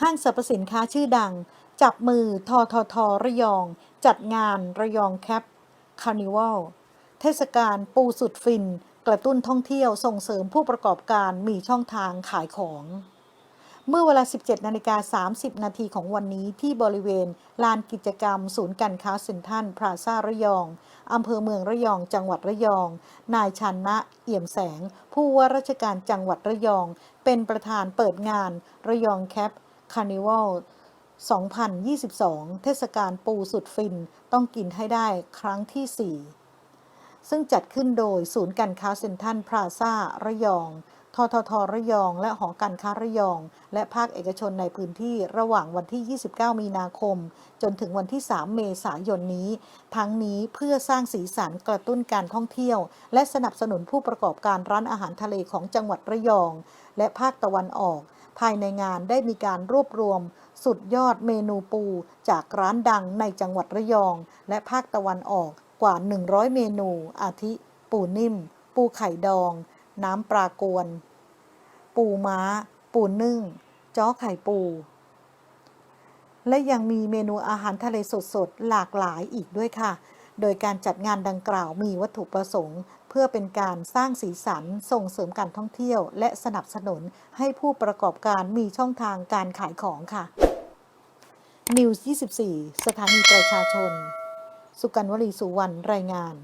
ห้างสรรพสินค้าชื่อดัง จับมือทอทอทอระยอง จัดงานระยองแคปคาร์นิวัลเทศกาลปูสุดฟิน กระตุ้นท่องเที่ยวส่งเสริมผู้ประกอบการมีช่องทางขายของ เมื่อเวลา 17 นาฬิกา 30 นาทีของวันนี้ที่บริเวณ ลานกิจกรรม ศูนย์การค้าเซ็นทรัลพลาซ่าระยองอำเภอเมืองระยอง จังหวัดระยอง นายชันนะ เอี่ยมแสง ผู้ว่าราชการจังหวัดระยอง เป็นประธานเปิดงาน ระยองแคป คาร์นิวัล2022 เทศกาลปูสุดฟินต้องกินให้ได้ครั้งที่ 4 ซึ่งจัดขึ้นโดยศูนย์การค้าเซ็นทรัลพลาซ่าระยอง ทททระยอง และหอการค้าระยอง และภาคเอกชนในพื้นที่ระหว่างวันที่ 29 มีนาคม จนถึงวันที่ 3 เมษายนนี้ ทั้งนี้เพื่อสร้างสีสันกระตุ้นการท่องเที่ยว และสนับสนุนผู้ประกอบการร้านอาหารทะเลของจังหวัดระยอง และภาคตะวันออก ภายในงานได้มีการรวบรวม สุดยอดเมนูปู จากร้านดังในจังหวัดระยอง และภาคตะวันออกกว่า 100 เมนู อาทิ ปูนิ่ม ปูไข่ดอง น้ำปลากวน ปูม้า ปูนึ่ง จ้อไข่ปู และยังมีเมนูอาหารทะเลสดๆ หลากหลายอีกด้วยค่ะ โดยการจัดงานดังกล่าวมีวัตถุประสงค์ เพื่อเป็นการสร้างสีสันส่งเสริมการท่องเที่ยว และสนับสนุนให้ผู้ประกอบการมีช่องทางการขายของค่ะ News 24 สถานีประชาชน สุกันวลีสุวรรณรายงาน